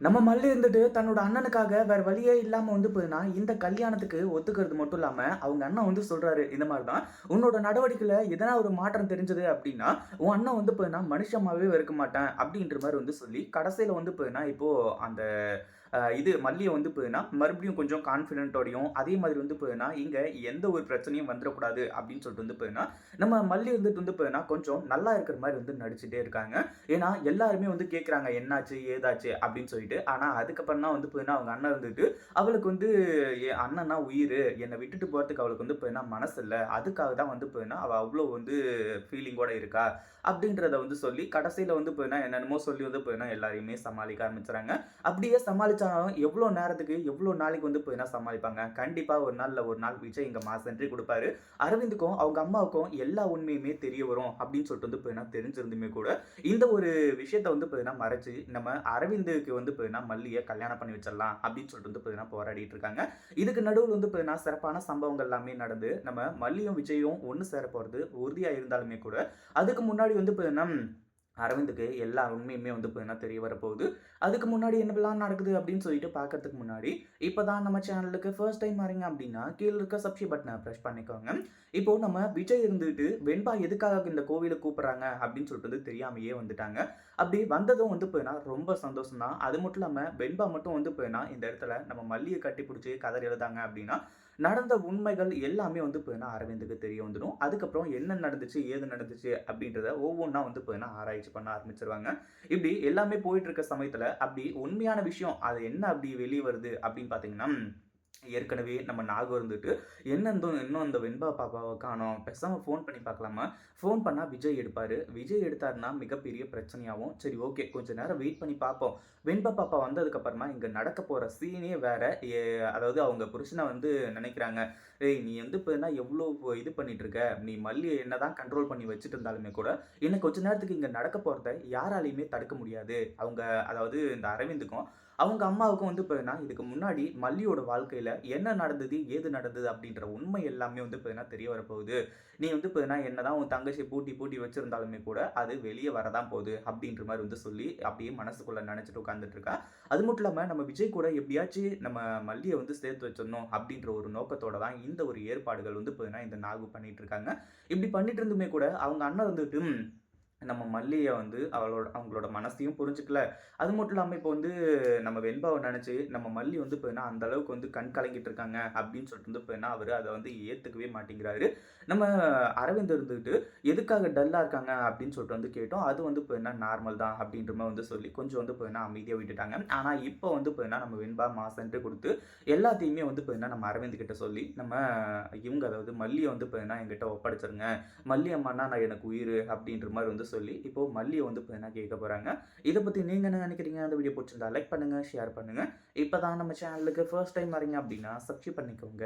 நம்ம மல்லி இருந்துட்டு தன்னோட அண்ணனுக்காக வேற வழியே இல்லாம வந்து போதுன்னா இந்த கல்யாணத்துக்கு ஒத்துக்கிறது மட்டும் இல்லாம அவங்க அண்ணன் வந்து சொல்றாரு இந்த மாதிரி தான் உன்னோட நடவடிக்கையில எதனா ஒரு மாற்றம் தெரிஞ்சது அப்படின்னா உன் அண்ணன் வந்து போதுன்னா மனுஷமாவே இருக்க மாட்டேன் அப்படின்ற மாதிரி வந்து சொல்லி கடைசியில வந்து போதுன்னா இப்போ அந்த இது மல்லியை வந்து போதுன்னா மறுபடியும் கொஞ்சம் கான்ஃபிடென்ட்டோடையும் அதே மாதிரி வந்து போதுன்னா இங்கே எந்த ஒரு பிரச்சனையும் வந்துடக்கூடாது அப்படின்னு சொல்லிட்டு வந்து போயினா நம்ம மல்லி இருந்துட்டு வந்து போதுன்னா கொஞ்சம் நல்லா இருக்கிற மாதிரி வந்து நடிச்சுட்டே இருக்காங்க. ஏன்னா எல்லாருமே வந்து கேட்குறாங்க என்னாச்சு ஏதாச்சு? அப்படின்னு சொல்லிட்டு. ஆனால் அதுக்கப்புறம் தான் வந்து போதுன்னா அவங்க அண்ணன் இருந்துட்டு அவளுக்கு வந்து என் உயிர். என்னை விட்டுட்டு போகிறதுக்கு அவளுக்கு வந்து போயினா மனசு இல்லை. அதுக்காக தான் வந்து போயினா அவள் அவ்வளோ வந்து ஃபீலிங்கோட இருக்கா? அப்படின்றத வந்து சொல்லி கடைசியில் வந்து போயினா என்னென்னமோ சொல்லி வந்து போயினா எல்லாரையுமே சமாளிக்க ஆரம்பிச்சுறாங்க. அப்படியே சமாளிச்சாலும் எவ்வளோ நேரத்துக்கு எவ்வளோ நாளைக்கு வந்து போயினா சமாளிப்பாங்க? கண்டிப்பாக ஒரு நாளில் ஒரு நாள் விஜய் இங்கே மாஸ் என்ட்ரி கொடுப்பாரு. அரவிந்துக்கும் அவங்க அம்மாவுக்கும் எல்லா உண்மையுமே தெரிய வரும் அப்படின்னு சொல்லிட்டு வந்து போயினா தெரிஞ்சிருந்துமே கூட இந்த ஒரு விஷயத்த வந்து பார்த்தீங்கன்னா மறைச்சு நம்ம அரவிந்துக்கு வந்து பார்த்தீங்கன்னா மல்லியை கல்யாணம் பண்ணி வச்சிடலாம் அப்படின்னு சொல்லிட்டு வந்து பார்த்தீங்கன்னா போராடிட்டு இருக்காங்க. இதுக்கு நடுவில் வந்து பார்த்தீங்கன்னா சிறப்பான சம்பவங்கள் எல்லாமே நடந்து நம்ம மல்லியும் விஜயும் ஒன்று சேர போகிறது உறுதியாக இருந்தாலுமே கூட அதுக்கு முன்னாடி வந்து பார்த்தீங்கன்னா அரவிந்துக்கு எல்லா உண்மையுமே வந்து பார்த்தீங்கன்னா தெரிய வரப்போகுது. அதுக்கு முன்னாடி என்னெல்லாம் நடக்குது அப்படின்னு சொல்லிட்டு பார்க்கறதுக்கு முன்னாடி இப்போ தான் நம்ம சேனலுக்கு ஃபர்ஸ்ட் டைம் வரீங்க அப்படின்னா கீழே இருக்க சப்ஸ்கிரைப் பட்டனை ப்ரெஸ் பண்ணிக்கோங்க. இப்போ நம்ம விஜய் இருந்துட்டு வெண்பா எதுக்காக இந்த கோவிலை கூப்பிட்றாங்க அப்படின்னு சொல்லிட்டு வந்து தெரியாமையே வந்துட்டாங்க. அப்படி வந்ததும் வந்து போயினா ரொம்ப சந்தோஷம் தான் அது மட்டும் இல்லாமல் வெண்பா மட்டும் வந்து போயினா இந்த இடத்துல நம்ம மல்லியை கட்டி பிடிச்சி கதறி எழுதாங்க அப்படின்னா நடந்த உண்மைகள் எல்லாமே வந்து போயினா அரவிந்துக்கு தெரிய வந்துடும். அதுக்கப்புறம் என்ன நடந்துச்சு ஏது நடந்துச்சு அப்படின்றத ஒவ்வொன்றா வந்து போயினா ஆராய்ச்சி பண்ண ஆரம்பிச்சிருவாங்க. இப்படி எல்லாமே போயிட்டு இருக்க சமயத்தில் அப்படி உண்மையான விஷயம் அது என்ன அப்படி வெளியே வருது அப்படின்னு பார்த்தீங்கன்னா ஏற்கனவே நம்ம நாகம் இருந்துட்டு என்ன இன்னும் அந்த வெண்பா பாப்பாவை காணோம். பேசாமல் ஃபோன் பண்ணி பார்க்கலாமா? ஃபோன் பண்ணால் விஜய் எடுப்பார். விஜய் எடுத்தாருன்னா மிகப்பெரிய பிரச்சனையாகும் சரி ஓகே கொஞ்சம் நேரம் வெயிட் பண்ணி பார்ப்போம். வெண்பா பாப்பா வந்ததுக்கப்புறமா இங்கே நடக்க போகிற சீனே வேற. ஏ- அதாவது அவங்க புருஷனை வந்து நினைக்கிறாங்க. ஏய் நீ வந்து இப்போனா எவ்வளோ இது பண்ணிட்டு இருக்க நீ மல்லி என்னதான் கண்ட்ரோல் பண்ணி வச்சுட்டு இருந்தாலுமே கூட இன்னும் கொஞ்ச நேரத்துக்கு இங்கே நடக்க போகிறத யாராலையுமே தடுக்க முடியாது. அவங்க அதாவது இந்த அரவிந்துக்கும் அவங்க அம்மாவுக்கும் வந்து பார்த்தீங்கன்னா இதுக்கு முன்னாடி மல்லியோட வாழ்க்கையில் என்ன நடந்தது ஏது நடந்தது அப்படின்ற உண்மை எல்லாமே வந்து பார்த்தீங்கன்னா தெரிய வரப்போகுது. நீ வந்து பார்த்தீங்கன்னா என்னதான் உன் தங்கச்சி பூட்டி பூட்டி வச்சுருந்தாலுமே கூட அது வெளியே வரதான் போகுது அப்படின்ற மாதிரி வந்து சொல்லி அப்படியே மனசுக்குள்ளே நினச்சிட்டு உட்காந்துட்டு இருக்கா. அது மட்டும் இல்லாமல் நம்ம விஜய் கூட எப்படியாச்சும் நம்ம மல்லியை வந்து சேர்த்து வச்சிடணும் அப்படின்ற ஒரு நோக்கத்தோட தான் இந்த ஒரு ஏற்பாடுகள் வந்து பார்த்தீங்கன்னா இந்த நாகு பண்ணிட்டு இருக்காங்க. இப்படி பண்ணிட்டு இருந்துமே கூட அவங்க அண்ணன் வந்துட்டு நம்ம மல்லியை வந்து அவளோட அவங்களோட மனசையும் புரிஞ்சுக்கல. அது மட்டும் இல்லாமல் இப்போ வந்து நம்ம வெண்பாவை நினச்சி நம்ம மல்லி வந்து இப்போ அந்த அளவுக்கு வந்து கண் கலங்கிட்டு இருக்காங்க அப்படின்னு சொல்லிட்டு வந்து இப்போ அவர் அதை வந்து ஏற்றுக்கவே மாட்டேங்கிறாரு. நம்ம அரவிந்த் இருந்துட்டு எதுக்காக டல்லாக இருக்காங்க அப்படின்னு சொல்லிட்டு வந்து கேட்டோம். அது வந்து இப்போ என்ன நார்மல் தான் அப்படின்ற மாதிரி வந்து சொல்லி கொஞ்சம் வந்து இப்போ என்ன அமைதியாக விட்டுட்டாங்க. ஆனால் இப்போ வந்து இப்போ என்ன நம்ம வெண்பா மாசன்ட்டு கொடுத்து எல்லாத்தையுமே வந்து இப்போ என்ன நம்ம அரவிந்த் கிட்ட சொல்லி நம்ம இவங்க அதாவது மல்லியை வந்து இப்போ என்ன என்கிட்ட ஒப்படைச்சிருங்க. மல்லி அம்மானா நான் எனக்கு உயிர் அப்படின்ற மாதிரி வந்து சொல்லி இப்போ மல்லியை வந்து பார்த்தீங்கன்னா கேட்க போகிறாங்க இதை பற்றி நீங்கள் என்ன நினைக்கிறீங்க? அந்த வீடியோ பிடிச்சிருந்தா லைக் பண்ணுங்கள் ஷேர் பண்ணுங்கள் இப்போ தான் நம்ம சேனலுக்கு ஃபர்ஸ்ட் டைம் வரீங்க அப்படின்னா சப்ஸ்கிரைப் பண்ணிக்கோங்க.